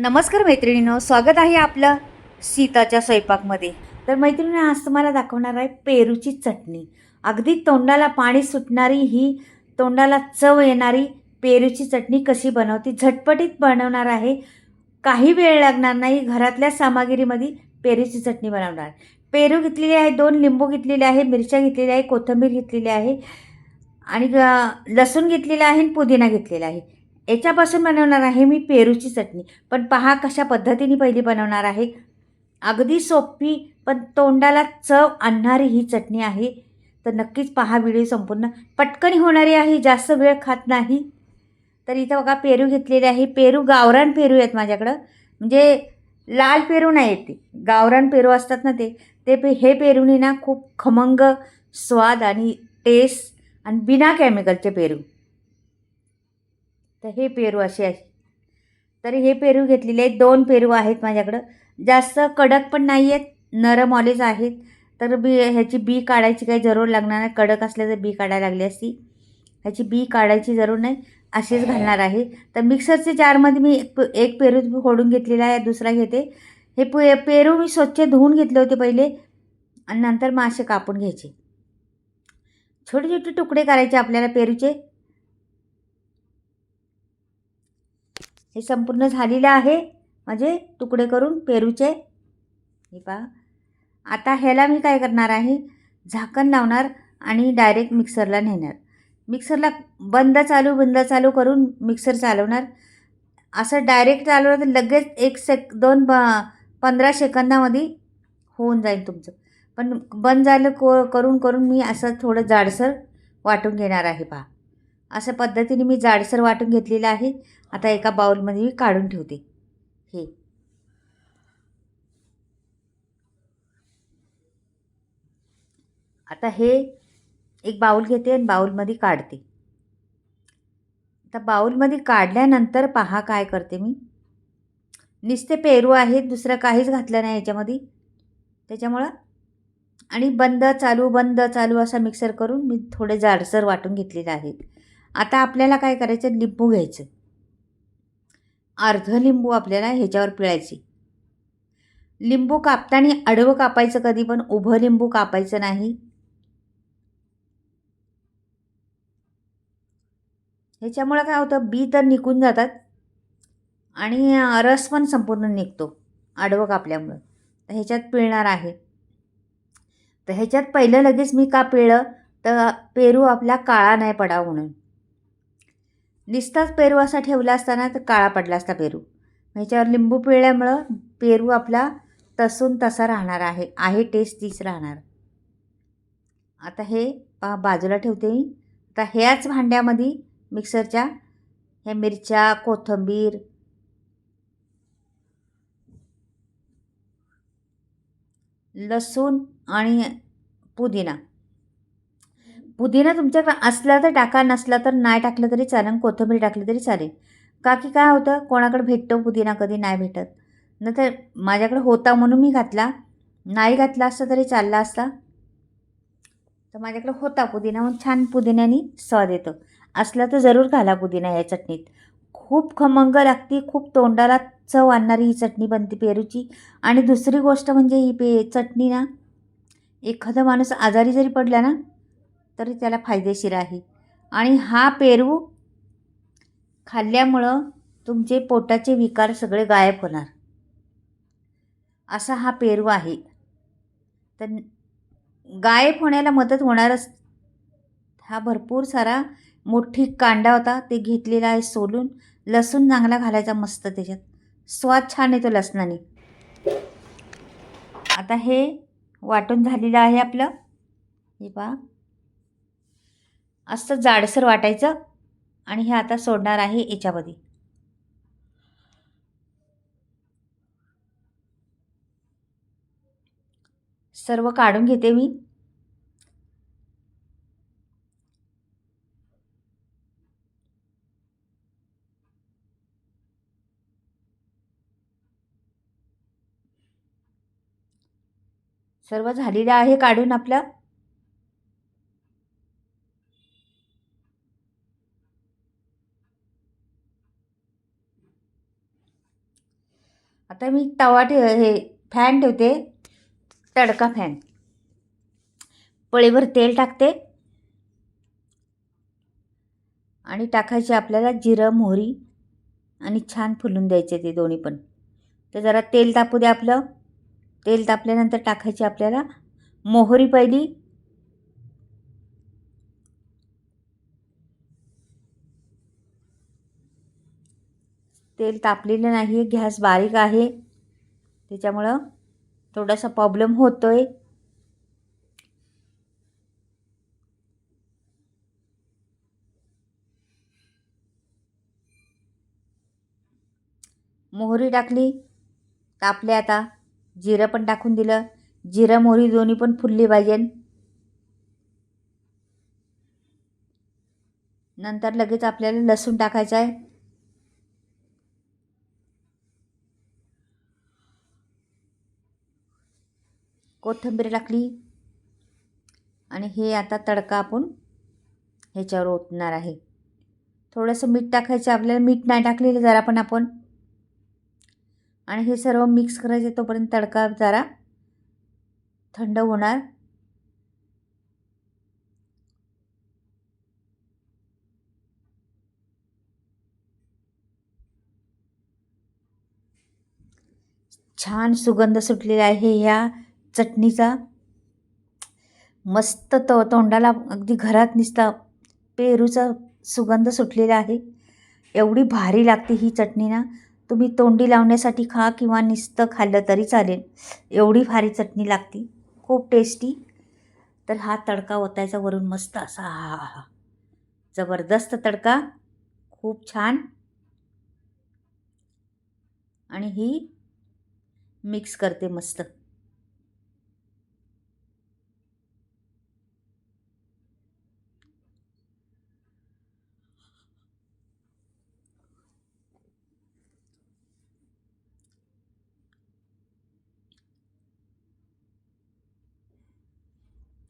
नमस्कार मैत्रिणीनो स्वागत आहे आपलं सीताच्या स्वयंपाकमध्ये. तर मैत्रिणी आज तुम्हाला दाखवणार आहे पेरूची चटणी. अगदी तोंडाला पाणी सुटणारी ही तोंडाला चव येणारी पेरूची चटणी कशी बनवते झटपटीत बनवणार आहे. काही वेळ लागणार नाही घरातल्या सामग्रीमध्ये पेरूची चटणी बनवणार पेरू घेतलेली आहे दोन लिंबू घेतलेले आहे मिरच्या घेतलेल्या आहे कोथिंबीर घेतलेली आहे आणि लसूण घेतलेला आहे आणि पुदिना घेतलेला आहे. याच्यापासून बनवणार आहे मी पेरूची चटणी. पण पहा कशा पद्धतीने पहिली बनवणार आहे. अगदी सोपी पण तोंडाला चव आणणारी ही चटणी आहे. तर नक्कीच पहा व्हिडिओ संपूर्ण. पटकन होणारी आहे जास्त वेळ खात नाही. तर इथं बघा पेरू घेतलेले आहे. पेरू गावरान पेरू आहेत माझ्याकडं. म्हणजे लाल पेरू नाही येते ते. गावरान पेरू असतात ना ते. ते पे हे पेरूने ना खूप खमंग स्वाद आणि टेस्ट आणि बिना केमिकलचे पेरू. तर हे पेरू असे आहे. तर हे पेरू घेतलेले आहेत. दोन पेरू आहेत माझ्याकडं. जास्त कडक पण नाही आहेत नरम ऑलेज आहेत. तर बी ह्याची बी काढायची काही जरूर लागणार नाही. कडक असल्या तर बी काढायला लागली असती. ह्याची बी काढायची जरूर नाही. अशीच घालणार आहे. तर मिक्सरचे जारमध्ये मी एक एक पेरू फोडून घेतलेला आहे. दुसरा घेते. हे पे पेरू मी स्वच्छ धुवून घेतले होते पहिले. आणि नंतर मग असे कापून घ्यायचे. छोटे छोटे तुकडे करायचे आपल्याला पेरूचे. हे संपूर्ण झालेलं आहे. म्हणजे तुकडे करून पेरूचे. हे पहा. आता ह्याला मी काय करणार आहे? झाकण लावणार आणि डायरेक्ट मिक्सरला नेणार. मिक्सरला बंद चालू बंद चालू करून मिक्सर चालवणार. असं डायरेक्ट चालवलं तर लगेच एक सेक दोन ब पंधरा सेकंदामध्ये होऊन जाईल तुमचं. पण बंद झालं को करून करून मी असं थोडं जाडसर वाटून घेणार आहे पहा. अशा पद्धतीने मी जाडसर वाटून घेतलेलं आहे. आता एका बाउलमध्ये मी काढून ठेवते. हे. आता हे एक बाऊल घेते आणि बाऊलमध्ये काढते. आता बाऊलमध्ये काढल्यानंतर पहा काय करते मी. नुसते पेरू आहेत दुसरं काहीच घातलं नाही याच्यामध्ये. त्याच्यामुळं आणि बंद चालू बंद चालू असा मिक्सर करून मी थोडे जाडसर वाटून घेतलेले आहेत. आता आपल्याला काय करायचं? लिंबू घ्यायचं. अर्ध लिंबू आपल्याला ह्याच्यावर पिळायचे. लिंबू कापताना आडवं कापायचं कधी पण उभं लिंबू कापायचं नाही. ह्याच्यामुळं काय होतं? बी तर निघून जातात. आणि रस पण संपूर्ण निघतो आडवं कापल्यामुळं. तर ह्याच्यात पिळणार आहे. तर ह्याच्यात पहिलं लगेच मी का पिळलं? तर पेरू आपला काळा नाही पडावा म्हणून. नुसताच पेरू असा ठेवला असताना तर काळा पडला असता पेरू. ह्याच्यावर लिंबू पिळल्यामुळं पेरू आपला तसून तसा राहणार आहे आहे टेस्ट तीच राहणार. आता हे पा बाजूला ठेवते मी. आता ह्याच भांड्यामध्ये मिक्सरच्या ह्या मिरच्या कोथिंबीर लसूण आणि पुदिना पुदिना तुमच्याकडे असला तर टाका नसला तर नाही टाकलं तरी चालेल कोथिंबीर टाकली तरी चालेल. का की काय होतं कोणाकडे भेटतो पुदिना कधी नाही भेटत. न तर माझ्याकडे होता म्हणून मी घातला नाही घातला असता तरी चालला असता. तर माझ्याकडे होता पुदिना म्हणून छान पुदिन्याने स्वाद येतो. असला तर जरूर घाला पुदिना या चटणीत. खूप खमंग लागते खूप तोंडाला चव आणणारी ही चटणी बनते पेरूची. आणि दुसरी गोष्ट म्हणजे ही पे चटणी ना एखादा माणूस आजारी जरी पडला ना तरी त्याला फायदेशीर आहे. आणि हा पेरू खाल्ल्यामुळं तुमचे पोटाचे विकार सगळे गायब होणार. असा हा पेरू आहे. तर गायब होण्याला मदत होणारच. हा भरपूर सारा मोठी कांदा होता. ते घेतलेला आहे सोलून. लसूण चांगला घालायचा मस्त त्याच्यात. स्वाद छान येतो लसणाने. आता हे वाटून झालेलं आहे आपलं. हे पहा. असं जाडसर वाटायचं आणि हे आता सोडणार आहे याच्यामध्ये. सर्व काढून घेते मी. सर्व झालेलं आहे काढून आपलं आता मी तवा ठेव हे फॅन ठेवते. तडका फॅन पळीभर तेल टाकते. आणि टाकायचे आपल्याला जिरं मोहरी आणि छान फुलून द्यायचे ते दोन्ही पण. तर जरा तेल तापू द्या आपलं. तेल तापल्यानंतर टाकायची आपल्याला मोहरी पहिली तेल तापलेलं नाही आहे गॅस बारीक आहे. त्याच्यामुळं थोडासा प्रॉब्लेम होतो आहे मोहरी टाकली तापले आता. जिरं पण टाकून दिलं. जिरं मोहरी दोन्ही पण फुलली पाहिजे. नंतर लगेच आपल्याला लसूण टाकायचं आहे. कोथिंबीर टाकली आणि हे आता तडका आपण ह्याच्यावर ओतणार आहे. थोडंसं मीठ टाकायचं आपल्याला मीठ नाही टाकलेलं जरा पण आपण. आणि हे सर्व मिक्स करायचे तोपर्यंत तडका जरा थंड होणार. छान सुगंध सुटलेला आहे ह्या चटणीचा मस्त तो तोंडाला अगदी घरात निसता पेरूचा सुगंध सुटलेला आहे. एवढी भारी लागते ही चटणी ना. तुम्ही तोंडी लावण्यासाठी खा किंवा नुसतं खाल्लं तरी चालेल. एवढी भारी चटणी लागते. खूप टेस्टी तर हा तडका ओतायचा वरून मस्त असा हा हा हा. जबरदस्त तडका. खूप छान. आणि ही मिक्स करते मस्त.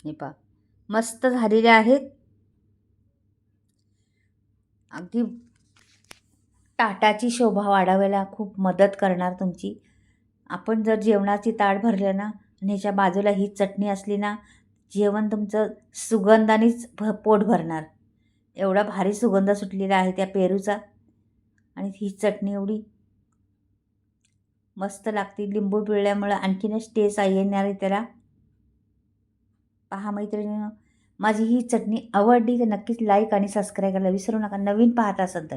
हे पा मस्त झालेले आहेत. अगदी ताटाची शोभा वाढवायला खूप मदत करणार तुमची. आपण जर जेवणाची ताट भरलं ना आणि ह्याच्या बाजूला ही चटणी असली ना जेवण तुमचं सुगंधानेच भ पोट भरणार. एवढा भारी सुगंध सुटलेला आहे त्या पेरूचा. आणि ही चटणी एवढी मस्त लागते. लिंबू पिळल्यामुळं आणखीनच टेस्ट येणार आहे त्याला. पहा मैत्रिणीनं. माझी ही चटणी आवडली तर नक्कीच लाईक आणि सबस्क्राईब करायला विसरू नका. नवीन पाहत असाल तर.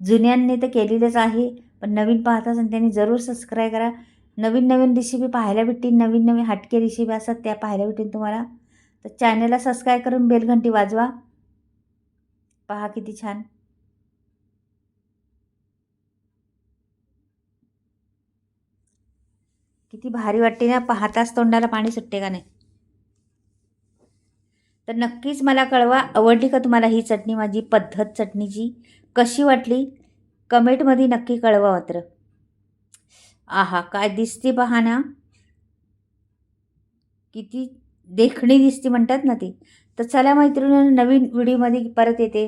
जुन्यांनी तर केलेलंच आहे पण नवीन पाहत असाल त्यांनी जरूर सबस्क्राईब करा. नवीन नवीन रेसिपी पाहायला भेटतील नवीन नवीन हटके रेसिपी असतात त्या पाहायला भेटतील तुम्हाला. तर चॅनलला सबस्क्राईब करून बेलघंटी वाजवा. पहा किती छान. किती भारी वाटते ना पाहताच तोंडाला पाणी सुटते का नाही? तर नक्कीच मला कळवा आवडली का तुम्हाला ही चटणी माझी पद्धत चटणीची? कशी वाटली? कमेंटमध्ये नक्की कळवा मात्र. आहा काय दिसते पहा ना. किती देखणी दिसते म्हणतात ना ती. तर चला मैत्रिणी नवीन व्हिडिओमध्ये परत येते.